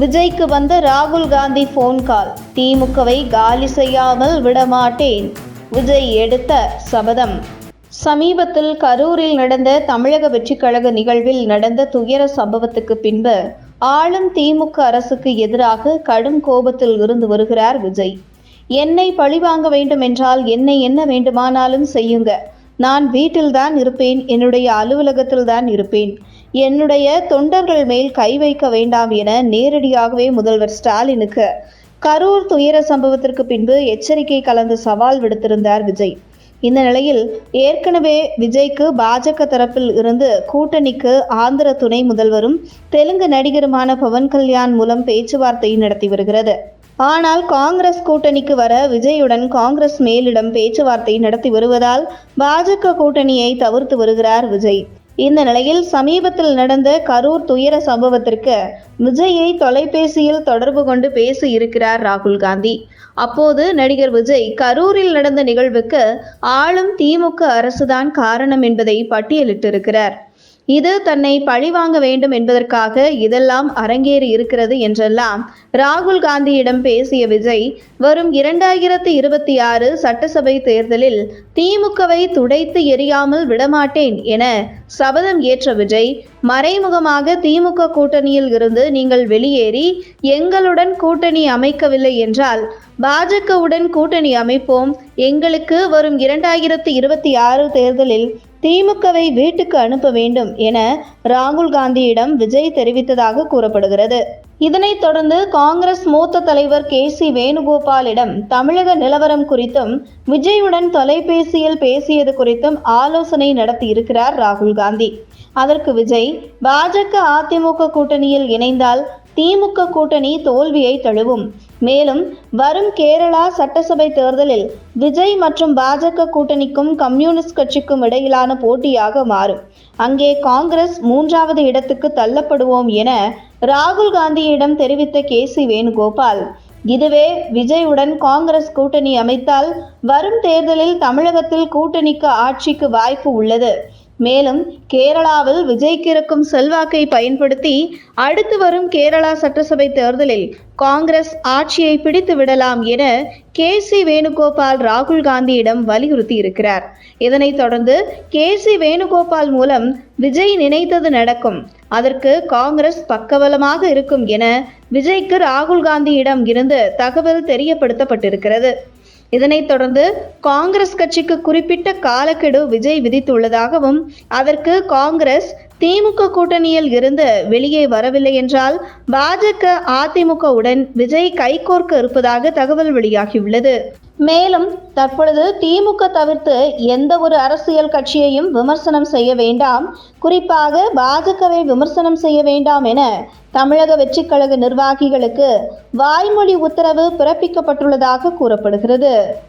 விஜய்க்கு வந்த ராகுல் காந்தி ஃபோன் கால் திமுகவை காலி செய்யாமல் விடமாட்டேன். விஜய் எடுத்த சபதம். சமீபத்தில் கரூரில் நடந்த தமிழக வெற்றிக் கழக நிகழ்வில் நடந்த துயர சம்பவத்துக்கு பின்பு ஆளும் திமுக அரசுக்கு எதிராக கடும் கோபத்தில் இருந்து வருகிறார் விஜய். என்னை பழிவாங்க வேண்டும் என்றால் என்னை என்ன வேண்டுமானாலும் செய்யுங்க. நான் வீட்டில்தான் இருப்பேன். என்னுடைய அலுவலகத்தில் தான் இருப்பேன். என்னுடைய தொண்டர்கள் மேல் கை வைக்க வேண்டாம் என நேரடியாகவே முதல்வர் ஸ்டாலினுக்கு கரூர் துயர சம்பவத்திற்கு பின்பு எச்சரிக்கை கலந்த சவால் விடுத்திருந்தார் விஜய். இந்த நிலையில் ஏற்கனவே விஜய்க்கு பாஜக தரப்பில் இருந்து கூட்டணிக்கு ஆந்திர துணை முதல்வரும் தெலுங்கு நடிகருமான பவன் கல்யாண் மூலம் பேச்சுவார்த்தை நடத்தி வருகிறது. ஆனால் காங்கிரஸ் கூட்டணிக்கு வர விஜயுடன் காங்கிரஸ் மேலிடம் பேச்சுவார்த்தை நடத்தி வருவதால் பாஜக கூட்டணியை தவிர்த்து வருகிறார் விஜய். இந்த நிலையில் சமீபத்தில் நடந்த கரூர் துயர சம்பவத்திற்கு விஜயை தொலைபேசியில் தொடர்பு கொண்டு பேசி இருக்கிறார் ராகுல் காந்தி. அப்போது நடிகர் விஜய் கரூரில் நடந்த நிகழ்வுக்கு ஆளும் திமுக அரசுதான் காரணம் என்பதை பட்டியலிட்டிருக்கிறார். இது தன்னை பழிவாங்க வேண்டும் என்பதற்காக இதெல்லாம் அரங்கேறி இருக்கிறது என்றெல்லாம் ராகுல் காந்தியிடம் பேசிய விஜய் வரும் இரண்டாயிரத்தி இருபத்தி ஆறு சட்டசபை தேர்தலில் திமுகவை துடைத்து எறியாமல் விடமாட்டேன் என சபதம் ஏற்ற விஜய் மறைமுகமாக திமுக கூட்டணியில் இருந்து நீங்கள் வெளியேறி எங்களுடன் கூட்டணி அமைக்கவில்லை என்றால் பாஜகவுடன் கூட்டணி அமைப்போம். எங்களுக்கு வரும் இரண்டாயிரத்தி இருபத்தி ஆறு தேர்தலில் திமுகவை வீட்டுக்கு அனுப்ப வேண்டும் என ராகுல் காந்தியிடம் விஜய் தெரிவித்ததாக கூறப்படுகிறது. இதனைத் தொடர்ந்து காங்கிரஸ் மூத்த தலைவர் கே சி வேணுகோபாலிடம் தமிழக நிலவரம் குறித்தும் விஜயுடன் தொலைபேசியில் பேசியது குறித்தும் ஆலோசனை நடத்தியிருக்கிறார் ராகுல் காந்தி. அதற்கு விஜய் பாஜக அதிமுக கூட்டணியில் இணைந்தால் திமுக கூட்டணி தோல்வியை தழுவும். மேலும் வரும் கேரளா சட்டசபை தேர்தலில் விஜய் மற்றும் பாஜக கூட்டணிக்கும் கம்யூனிஸ்ட் கட்சிக்கும் இடையிலான போட்டியாக மாறும். அங்கே காங்கிரஸ் மூன்றாவது இடத்துக்கு தள்ளப்படுவோம் என ராகுல் காந்தியிடம் தெரிவித்த கே. சி. வேணுகோபால். இதுவே விஜயுடன் காங்கிரஸ் கூட்டணி அமைத்தால் வரும் தேர்தலில் தமிழகத்தில் கூட்டணிக்கு ஆட்சிக்கு வாய்ப்பு உள்ளது. மேலும் கேரளாவில் விஜய்க்கு இருக்கும் செல்வாக்கை பயன்படுத்தி அடுத்து வரும் கேரளா சட்டசபை தேர்தலில் காங்கிரஸ் ஆட்சியை பிடித்து விடலாம் என கே சி வேணுகோபால் ராகுல் காந்தியிடம் வலியுறுத்தி இருக்கிறார். இதனைத் தொடர்ந்து கே சி வேணுகோபால் மூலம் விஜய் நினைத்தது நடக்கும். அதற்கு காங்கிரஸ் பக்கபலமாக இருக்கும் என விஜய்க்கு ராகுல் காந்தியிடம் இருந்து தகவல் தெரியப்படுத்தப்பட்டிருக்கிறது. இதனைத் தொடர்ந்து காங்கிரஸ் கட்சிக்கு குறிப்பிட்ட காலக்கெடு விஜய் விதித்துள்ளதாகவும் அதற்கு காங்கிரஸ் திமுக கூட்டணியில் இருந்து வெளியே வரவில்லை என்றால் பாஜக அதிமுகவுடன் விஜய் கைகோர்க்க இருப்பதாக தகவல் வெளியாகியுள்ளது. மேலும் தற்பொழுது திமுக தவிர்த்து எந்த ஒரு அரசியல் கட்சியையும் விமர்சனம் செய்ய வேண்டாம். குறிப்பாக பாஜகவை விமர்சனம் செய்ய வேண்டாம் என தமிழக வெற்றிக் கழக நிர்வாகிகளுக்கு வாய்மொழி உத்தரவு பிறப்பிக்கப்பட்டுள்ளதாக கூறப்படுகிறது.